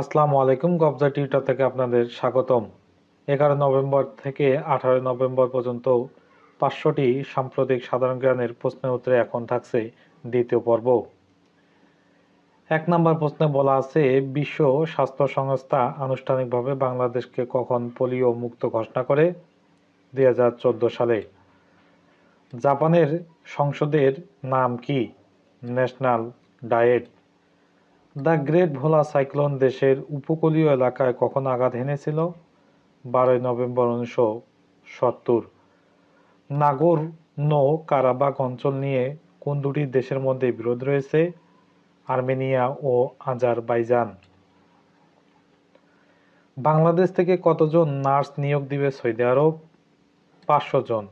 আসসালামু আলাইকুম, গবজা টিউটার থেকে আপনাদের স্বাগতম। এগারো নভেম্বর থেকে আঠারো নভেম্বর পর্যন্ত পাঁচশোটি সাম্প্রতিক সাধারণ জ্ঞানের প্রশ্নের উত্তরে এখন থাকছে দ্বিতীয় পর্ব। এক নম্বর প্রশ্নে বলা আছে, বিশ্ব স্বাস্থ্য সংস্থা আনুষ্ঠানিকভাবে বাংলাদেশকে কখন পোলিও মুক্ত ঘোষণা করে? দুই হাজার চোদ্দ সালে। জাপানের সংসদের নাম কি? National diet the great Bhola cyclone দেশের উপকূলীয় এলাকায় কখন আঘাত হেনেছিল? বারোই নভেম্বর উনিশশো সত্তর। নাগর নো কারাবাগ অঞ্চল নিয়ে কোন দুটি দেশের মধ্যে বিরোধ রয়েছে? আর্মেনিয়া ও আজারবাইজান। বাংলাদেশ থেকে কতজন নার্স নিয়োগ দিবে সৌদি আরব? পাঁচশো জন।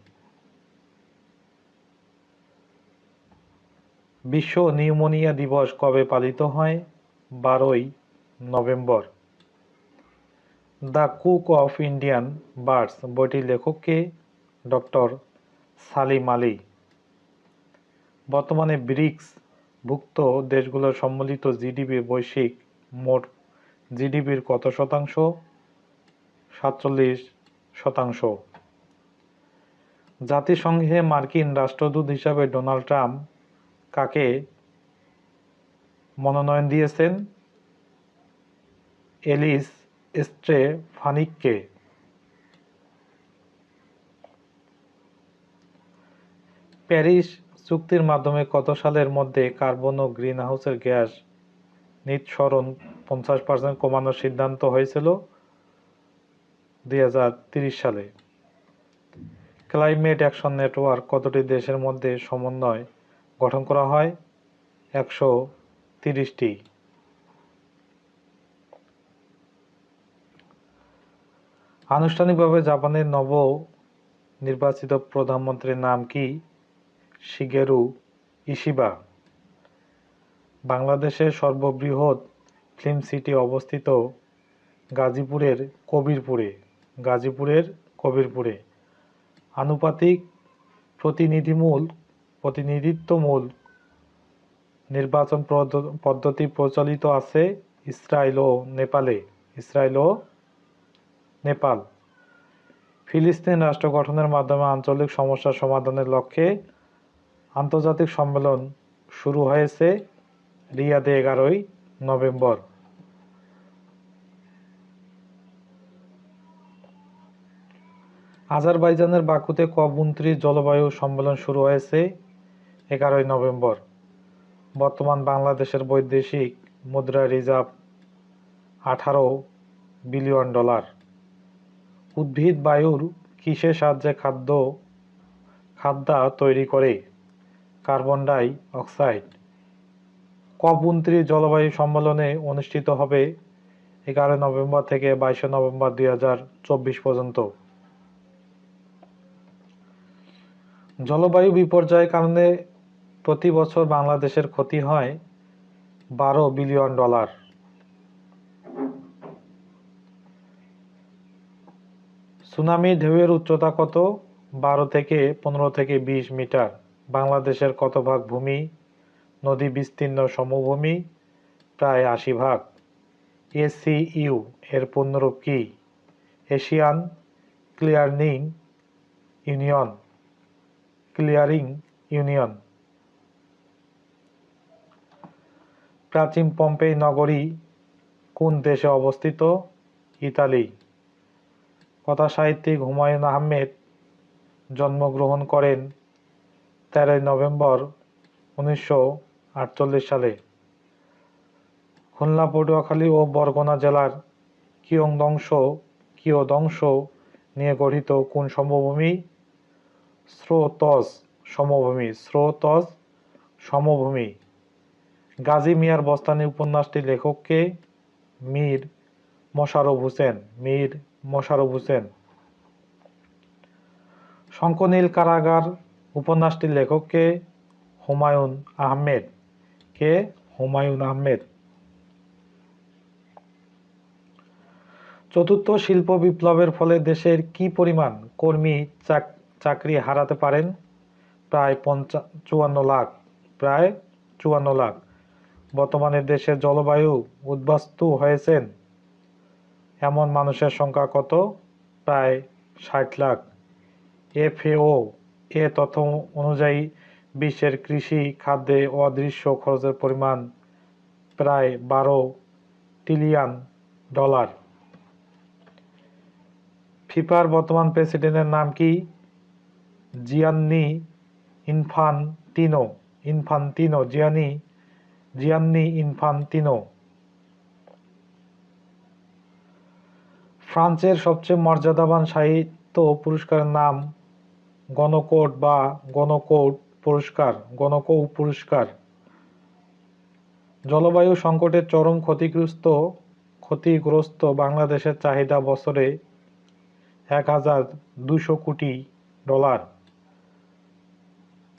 বিশ্ব নিউমোনিয়া দিবস কবে পালিত হয়? বারোই November. The book of Indian birds বইটির লেখককে ডক্টর সালিম আলী। বর্তমানে ব্রিক্স ভুক্ত দেশগুলোর সম্মিলিত জিডিপি বৈশ্বিক মোট জিডিপির কত শতাংশ? সাতচল্লিশ শতাংশ। জাতিসংঘে মার্কিন রাষ্ট্রদূত হিসাবে ডোনাল্ড ট্রাম্প কাকে মনোনয়ন দিয়েছেন? এলিস স্ট্রেফানিককে প্যারিস চুক্তির মাধ্যমে কত সালের মধ্যে কার্বন ও গ্রিন হাউসের গ্যাস নিঃসরণ পঞ্চাশ পার্সেন্ট কমানোর সিদ্ধান্ত হয়েছিল? দুই সালে। ক্লাইমেট অ্যাকশন নেটওয়ার্ক কতটি দেশের মধ্যে সমন্বয় গঠন করা হয় একশো তিরিশটি। আনুষ্ঠানিকভাবে জাপানের নব নির্বাচিত প্রধানমন্ত্রীর নাম কি? Shigeru Ishiba. বাংলাদেশের সর্ববৃহৎ ফিল্ম সিটি অবস্থিত গাজীপুরের কবিরপুরে গাজীপুরের কবিরপুরে। আনুপাতিক প্রতিনিধিমূল প্রতিনিধিত্বমূল নির্বাচন পদ্ধতি প্রচলিত আছে ইসরায়েল ও নেপালে। ইসরায়েল ও নেপাল। ফিলিস্তিন রাষ্ট্র গঠনের মাধ্যমে আঞ্চলিক সমস্যা সমাধানের লক্ষ্যে আন্তর্জাতিক সম্মেলন শুরু হয়েছে রিয়াদে এগারোই নভেম্বর। আজারবাইজানের বাকুতে উনত্রিশ জলবায়ু সম্মেলন শুরু হয়েছে এগারোই নভেম্বর। বর্তমান বাংলাদেশের বৈদেশিক মুদ্রা রিজার্ভ আঠারো বিলিয়ন ডলার। উদ্ভিদ, বায়ুর কিসের সাহায্যে খাদ্য, খাদ্যা তৈরি করে? Carbon die oxide. কপ উনত্রিশ জলবায়ু সম্মেলনে অনুষ্ঠিত হবে এগারো নভেম্বর থেকে বাইশে নভেম্বর দুই হাজার চব্বিশ পর্যন্ত। জলবায়ু বিপর্যয়ের কারণে প্রতি বছর বাংলাদেশের ক্ষতি হয় বারো বিলিয়ন ডলার। সুনামি ঢেউয়ের উচ্চতা কত? বারো থেকে পনেরো থেকে বিশ মিটার। বাংলাদেশের কত ভাগ ভূমি? নদী বিস্তীর্ণ সমভূমি? প্রায় আশি ভাগ। এসিইউ এর পূর্ণরূপ কি? Asian clearing union. Clearing union. প্রাচীন পম্পেই নগরী কোন দেশে অবস্থিত? ইতালি। কথা সাহিত্যিক হুমায়ুন আহমেদ জন্মগ্রহণ করেন তেরোই নভেম্বর উনিশশো আটচল্লিশ সালে। খুলনা, পটুয়াখালী ও বরগুনা জেলার কিয়দংশ কিয়দংশ নিয়ে গঠিত কোন সমভূমি? স্রোতজ সমভূমি। স্রোতজ সমভূমি। গাজী মিয়ার বস্তানি উপন্যাসটির লেখককে মীর মোশাররফ হোসেন। মীর মোশাররফ হোসেন। শঙ্কনীল কারাগার উপন্যাসটির লেখককে হুমায়ুন আহমেদ। কে? হুমায়ুন আহমেদ। চতুর্থ শিল্প বিপ্লবের ফলে দেশের কি পরিমাণ কর্মী চাক- চাকরি হারাতে পারেন? প্রায় পঞ্চা, চুয়ান্ন লাখ। প্রায় চুয়ান্ন লাখ। বর্তমানে দেশের জলবায়ু উদ্বাস্তু হয়েছেন। এমন মানুষের সংখ্যা কত? প্রায় ষাট লাখ। এফএও, এ তথ্য অনুযায়ী বিশ্বের কৃষি, খাদ্যে অদৃশ্য খরচের পরিমাণ প্রায় বারো ট্রিলিয়ন ডলার। ফিফার বর্তমান প্রেসিডেন্টের নাম কি? Gianni Infantino Infantino Gianni Gianni Infantino ফ্রান্সের সবচেয়ে মর্যাদাবান সাহিত্য পুরস্কারের নাম গণকোট বা গণকৌট পুরস্কার গণকৌ পুরস্কার। জলবায়ু সংকটের চরম ক্ষতিগ্রস্ত ক্ষতিগ্রস্ত বাংলাদেশের চাহিদা বছরে এক হাজার দুশো কোটি ডলার।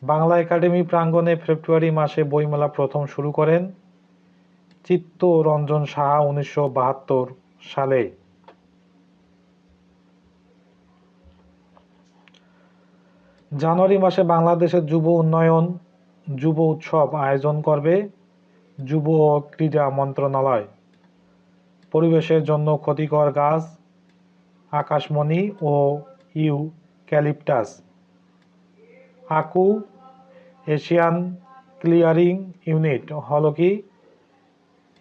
বাংলা একাডেমি প্রাঙ্গণে ফেব্রুয়ারি মাসে বইমেলা প্রথম শুরু করেন চিত্তরঞ্জন সাহা উনিশশো বাহাত্তর সালে। জানুয়ারি মাসে বাংলাদেশের যুব উন্নয়ন, যুব উৎসব আয়োজন করবে যুব ও ক্রীড়া মন্ত্রণালয়। পরিবেশের জন্য ক্ষতিকর গাছ, আকাশমণি ও ইউ ক্যালিপটাস আকু, এশিয়ান ক্লিয়ারিং ইউনিট, হল কি?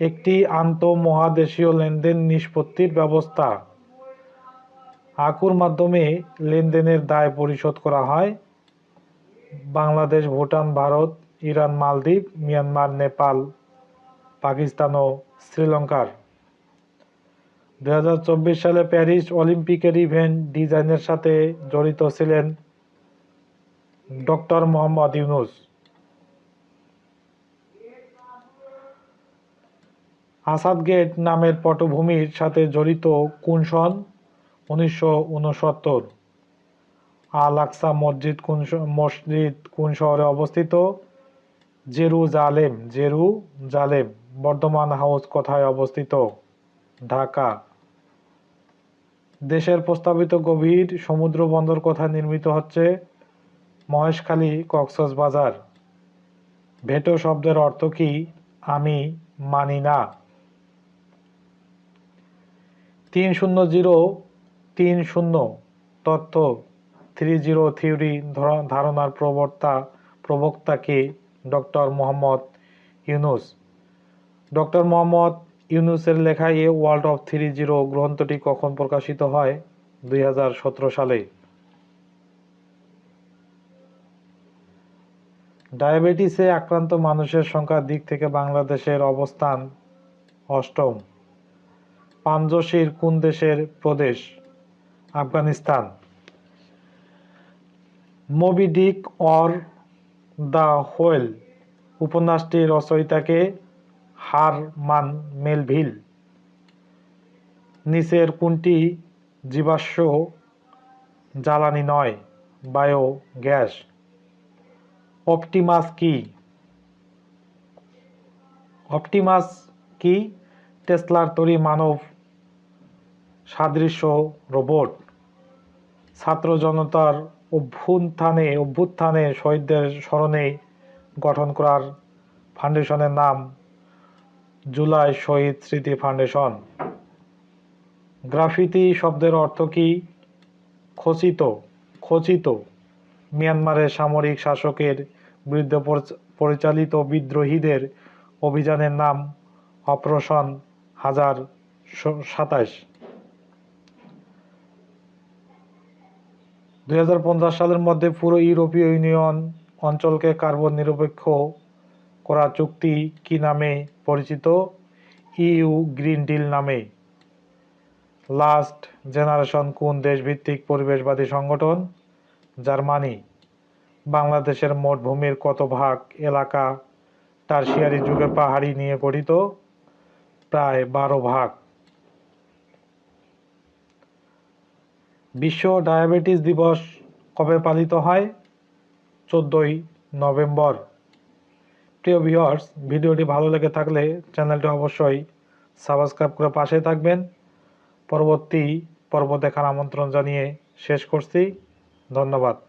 একটি আন্তঃমহাদেশীয় লেনদেন নিষ্পত্তির ব্যবস্থা। আকুর মাধ্যমে লেনদেনের দায় পরিশোধ করা হয়। বাংলাদেশ, ভুটান, ভারত, ইরান, মালদ্বীপ, মিয়ানমার, নেপাল, পাকিস্তান ও শ্রীলঙ্কার। দু হাজার চব্বিশ সালে প্যারিস অলিম্পিকের ইভেন্ট ডিজাইনের সাথে জড়িত ছিলেন ডক্টর মোহাম্মদ ইউনুস। আসাদ গেট নামের পটভূমির সাথে জড়িত কোন সন উনিশশো উনসত্তর। আল আকসা মসজিদ কোন মসজিদ কোন শহরে অবস্থিত? জেরুজালেম জেরু জালেম বর্ধমান হাউস কোথায় অবস্থিত? ঢাকা। দেশের প্রস্তাবিত গভীর সমুদ্র বন্দর কোথায় নির্মিত হচ্ছে? মহেশখালী কক্সবাজার। ভেটো শব্দের অর্থ কি, আমি মানি না? তিন শূন্য জিরো, তিন শূন্য, তথ্য, থ্রি জিরো থিওরি ধারণার প্রবর্তা, প্রবক্তা প্রবক্তাকে ডক্টর মোহাম্মদ ইউনুস। ডক্টর মোহাম্মদ ইউনুসের লেখা a world of three zero গ্রন্থটি কখন প্রকাশিত হয়? দুই হাজার সতেরো সালে। ডায়াবেটিসে আক্রান্ত মানুষের সংখ্যার দিক থেকে বাংলাদেশের অবস্থান অষ্টম। পাঞ্জশির কোন দেশের প্রদেশ? Afghanistan. Moby Dick or the whale উপন্যাসটির রচয়িতাকে হারমান মেলভিল। নিচের কোনটি জীবাশ্ম জ্বালানি নয়? বায়ো গ্যাস অপটিমাস কি? অপটিমাস কি? টেসলার তৈরি মানব সাদৃশ্য রোবট। ছাত্র জনতার অভ্যুত্থানে অভ্যুত্থানে শহীদদের স্মরণে গঠন করার ফাউন্ডেশনের নাম জুলাই শহীদ স্মৃতি ফাউন্ডেশন। গ্রাফিতি শব্দের অর্থ কি? খচিত খচিত। মিয়ানমারের সামরিক শাসকের বিরুদ্ধে পরিচালিত বিদ্রোহীদের অভিযানের নাম অপারেশন হাজার সাতাশ। দুই সালের মধ্যে পুরো ইউরোপীয় ইউনিয়ন অঞ্চলকে কার্বন নিরপেক্ষ করা চুক্তি কি নামে পরিচিত? ইউ গ্রিন ডিল নামে। লাস্ট জেনারেশন কোন দেশভিত্তিক পরিবেশবাদী সংগঠন? জার্মানি। বাংলাদেশের মোট ভূমির কত ভাগ এলাকা টারসিয়ারি যুগে পাহাড়ি নিয়ে গঠিত? প্রায় বারো ভাগ। বিশ্ব ডায়াবেটিস দিবস কবে পালিত হয়? চোদ্দোই নভেম্বর। প্রিয় ভিউয়ার্স ভিডিওটি ভালো লেগে থাকলে চ্যানেলটি অবশ্যই সাবস্ক্রাইব করে পাশে থাকবেন। পরবর্তী পর্ব দেখার আমন্ত্রণ জানিয়ে শেষ করছি। ধন্যবাদ।